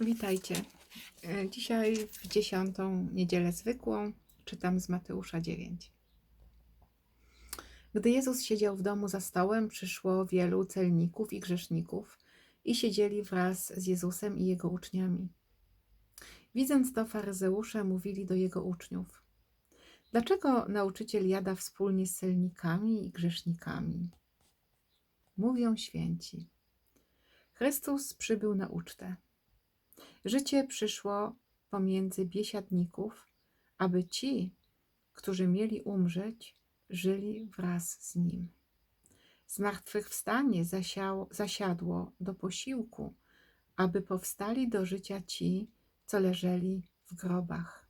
Witajcie. E, Dzisiaj w dziesiątą niedzielę zwykłą czytam z Mateusza 9. Gdy Jezus siedział w domu za stołem, przyszło wielu celników i grzeszników i siedzieli wraz z Jezusem i jego uczniami. Widząc to, faryzeusze mówili do jego uczniów: Dlaczego nauczyciel jada wspólnie z celnikami i grzesznikami? Mówią święci. Chrystus przybył na ucztę. Życie przyszło pomiędzy biesiadników, aby ci, którzy mieli umrzeć, żyli wraz z nim. Zmartwychwstanie zasiało, zasiadło do posiłku, aby powstali do życia ci, co leżeli w grobach.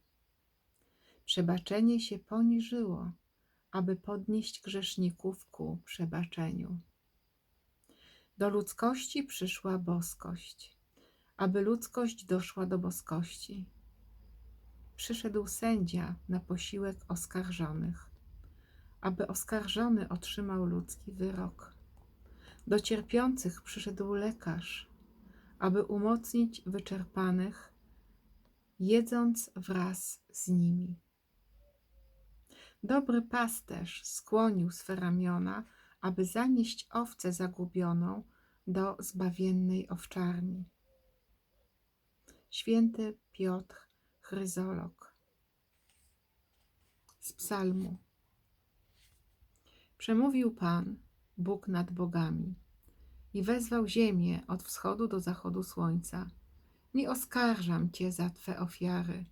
Przebaczenie się poniżyło, aby podnieść grzeszników ku przebaczeniu. Do ludzkości przyszła boskość aby ludzkość doszła do boskości. Przyszedł sędzia na posiłek oskarżonych, aby oskarżony otrzymał ludzki wyrok. Do cierpiących przyszedł lekarz, aby umocnić wyczerpanych, jedząc wraz z nimi. Dobry pasterz skłonił swe ramiona, aby zanieść owcę zagubioną do zbawiennej owczarni. Święty Piotr Chryzolog z Psalmu. Przemówił Pan, Bóg nad bogami, i wezwał ziemię od wschodu do zachodu słońca. Nie oskarżam Cię za Twe ofiary,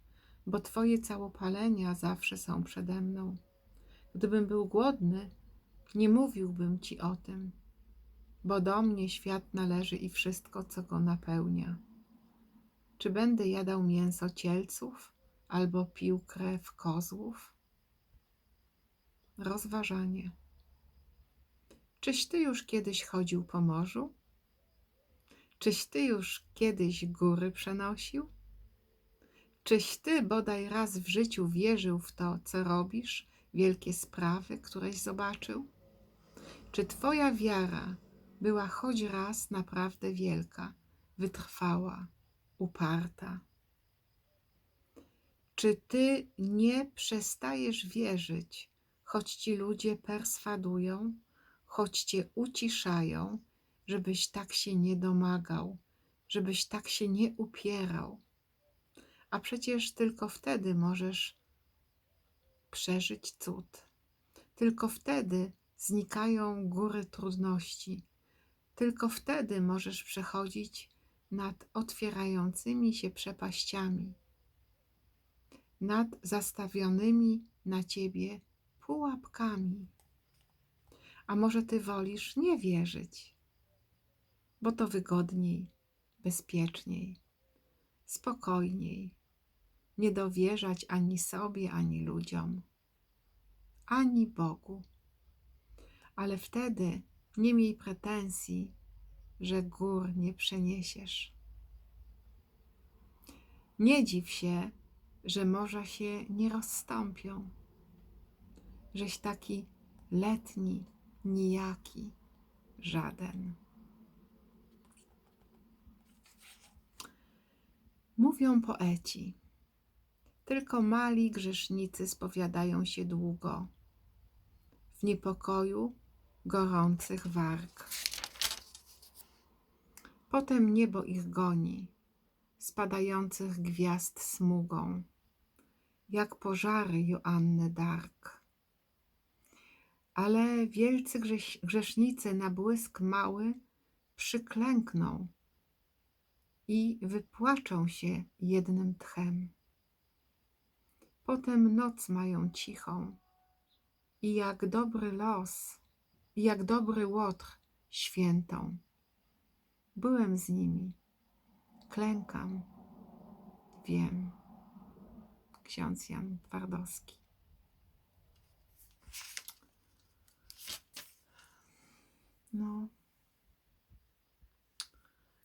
bo Twoje całopalenia zawsze są przede mną. Gdybym był głodny, nie mówiłbym Ci o tym, bo do mnie świat należy i wszystko, co go napełnia. Czy będę jadał mięso cielców albo pił krew kozłów? Rozważanie. Czyś ty już kiedyś chodził po morzu? Czyś ty już kiedyś góry przenosił? Czyś ty bodaj raz w życiu wierzył w to, co robisz, wielkie sprawy, któreś zobaczył? Czy twoja wiara była choć raz naprawdę wielka, wytrwała? Uparta. Czy ty nie przestajesz wierzyć, choć ci ludzie perswadują, choć cię uciszają, żebyś tak się nie domagał, żebyś tak się nie upierał? A przecież tylko wtedy możesz przeżyć cud. Tylko wtedy znikają góry trudności. Tylko wtedy możesz przechodzić nad otwierającymi się przepaściami, nad zastawionymi na ciebie pułapkami. A może ty wolisz nie wierzyć, bo to wygodniej, bezpieczniej, spokojniej, nie dowierzać ani sobie, ani ludziom, ani Bogu. Ale wtedy nie miej pretensji, że gór nie przeniesiesz. Nie dziw się, że morza się nie rozstąpią, żeś taki letni, nijaki, żaden. Mówią poeci, tylko mali grzesznicy spowiadają się długo, w niepokoju gorących warg. Potem niebo ich goni, spadających gwiazd smugą, jak pożary Joanny Dark. Ale wielcy grzesznicy na błysk mały przyklękną i wypłaczą się jednym tchem. Potem noc mają cichą i jak dobry los, i jak dobry łotr świętą. Byłem z nimi. Klękam. Wiem. Ksiądz Jan Twardowski. No.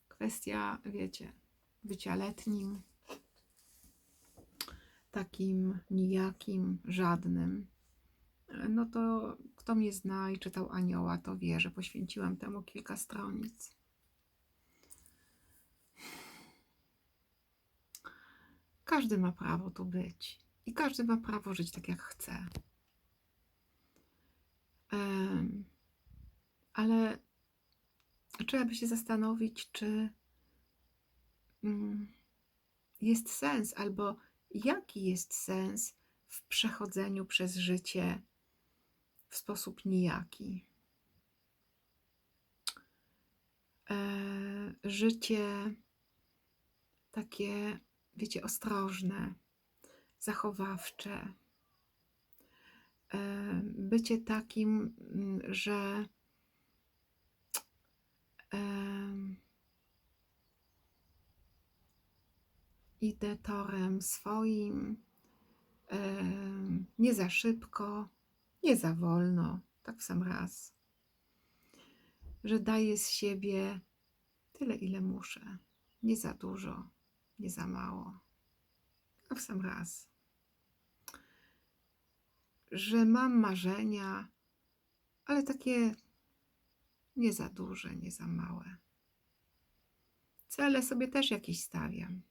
Kwestia, wiecie, bycia letnim, takim nijakim, żadnym. No to kto mnie zna i czytał Anioła, to wie, że poświęciłam temu kilka stronic. Każdy ma prawo tu być i każdy ma prawo żyć tak, jak chce. Em, ale trzeba by się zastanowić, czy mm, jest sens, albo jaki jest sens w przechodzeniu przez życie w sposób nijaki. E, życie takie, wiecie, ostrożne, zachowawcze. E, bycie takim, mm, że idę torem swoim, nie za szybko, nie za wolno, tak w sam raz. Że daję z siebie tyle, ile muszę. Nie za dużo, nie za mało, a w sam raz. Że mam marzenia, ale takie nie za duże, nie za małe. Cele sobie też jakieś stawiam.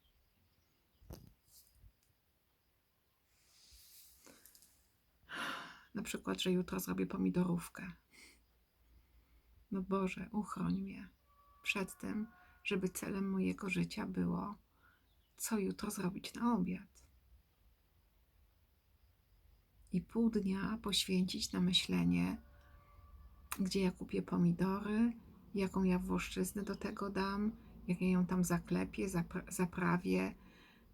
Na przykład, że jutro zrobię pomidorówkę. No Boże, uchroń mnie przed tym, żeby celem mojego życia było, co jutro zrobić na obiad. I pół dnia poświęcić na myślenie, gdzie ja kupię pomidory, jaką ja włoszczyznę do tego dam, jak ja ją tam zaklepię, zapra- zaprawię.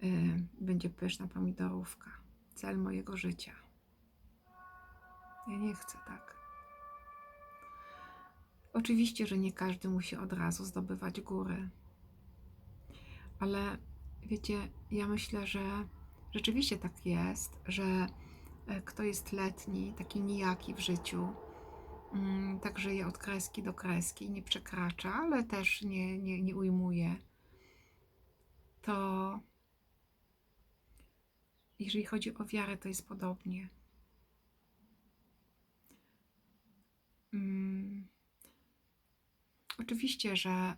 Yy, będzie pyszna pomidorówka. Cel mojego życia. Ja nie chcę tak. Oczywiście, że nie każdy musi od razu zdobywać góry. Ale wiecie, ja myślę, że rzeczywiście tak jest, że e, kto jest letni, taki nijaki w życiu, mm, tak żyje od kreski do kreski, nie przekracza, ale też nie, nie, nie ujmuje, to jeżeli chodzi o wiarę, to jest podobnie. Mm, Oczywiście, że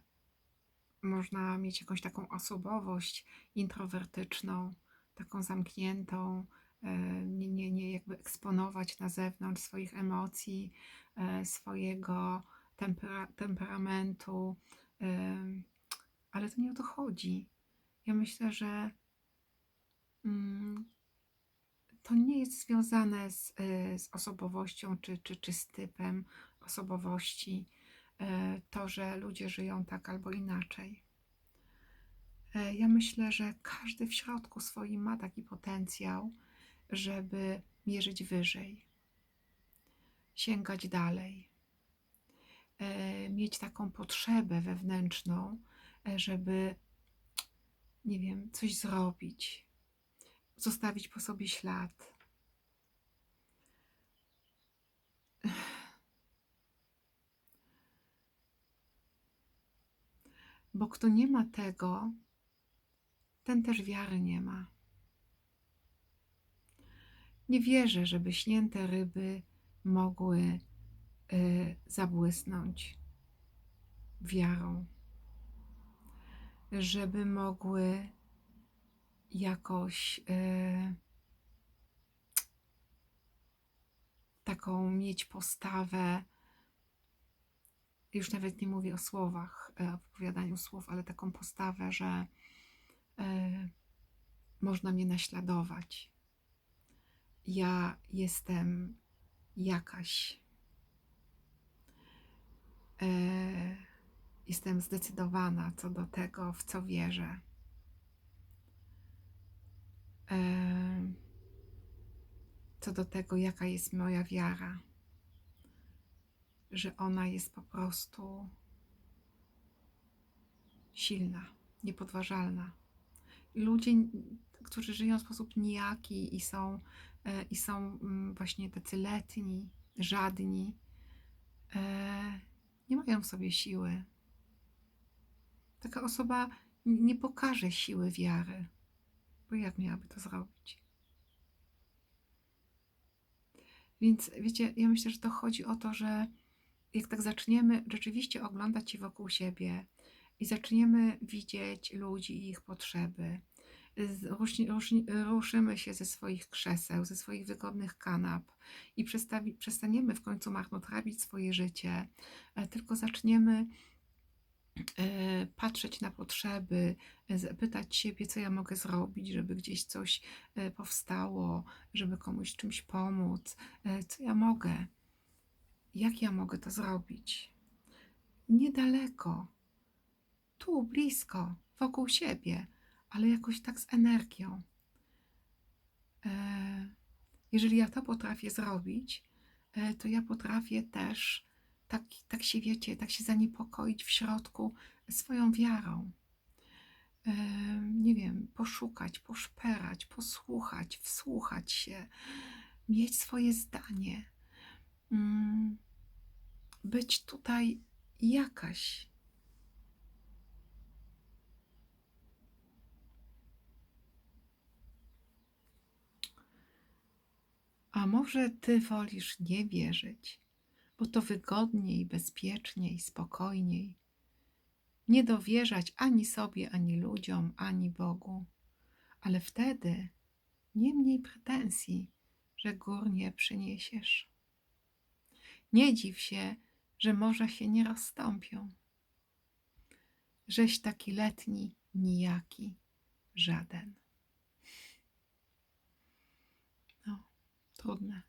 można mieć jakąś taką osobowość introwertyczną, taką zamkniętą, e, nie, nie, nie jakby eksponować na zewnątrz swoich emocji, e, swojego tempera, temperamentu, e, ale to nie o to chodzi. Ja myślę, że mm, to nie jest związane z, z osobowością czy, czy, czy z typem osobowości to, że ludzie żyją tak albo inaczej. E, ja myślę, że każdy w środku swoim ma taki potencjał, żeby mierzyć wyżej, sięgać dalej, e, mieć taką potrzebę wewnętrzną, żeby, nie wiem, coś zrobić, zostawić po sobie ślad Bo kto nie ma tego, ten też wiary nie ma. Nie wierzę, żeby śnięte ryby mogły y, zabłysnąć wiarą, żeby mogły jakoś y, taką mieć postawę już nawet nie mówię o słowach, e, o wypowiadaniu słów, ale taką postawę, że y, można mnie naśladować. Ja jestem jakaś. Y, jestem zdecydowana co do tego, w co wierzę. Co do tego, jaka jest moja wiara że ona jest po prostu silna, niepodważalna. Ludzie, którzy żyją w sposób nijaki i są, e, i są mm, właśnie tacy letni, żadni, e, nie mają w sobie siły. Taka osoba nie pokaże siły wiary, bo jak miałaby to zrobić? Więc wiecie, ja myślę, że to chodzi o to, że jak tak zaczniemy rzeczywiście oglądać się wokół siebie i zaczniemy widzieć ludzi i ich potrzeby ruszymy się ze swoich krzeseł, ze swoich wygodnych kanap i przestaniemy w końcu marnotrawić swoje życie, e, tylko zaczniemy e, patrzeć na potrzeby, pytać siebie, co ja mogę zrobić, żeby gdzieś coś e, powstało, żeby komuś czymś pomóc, co ja mogę, jak ja mogę to zrobić. Niedaleko, tu, blisko, wokół siebie, ale jakoś tak z energią. E, Jeżeli ja to potrafię zrobić, e, to ja potrafię też tak, tak się wiecie, tak się zaniepokoić w środku swoją wiarą. E, Nie wiem, poszukać, poszperać, posłuchać, wsłuchać się, mieć swoje zdanie, mm, być tutaj jakaś. A może ty wolisz nie wierzyć, bo to wygodniej, bezpieczniej, spokojniej. Nie dowierzać ani sobie, ani ludziom, ani Bogu, ale wtedy nie mniej pretensji, że gór nie przyniesiesz. Nie dziw się, że morza się nie rozstąpią. Żeś taki letni, nijaki, żaden. No, trudne.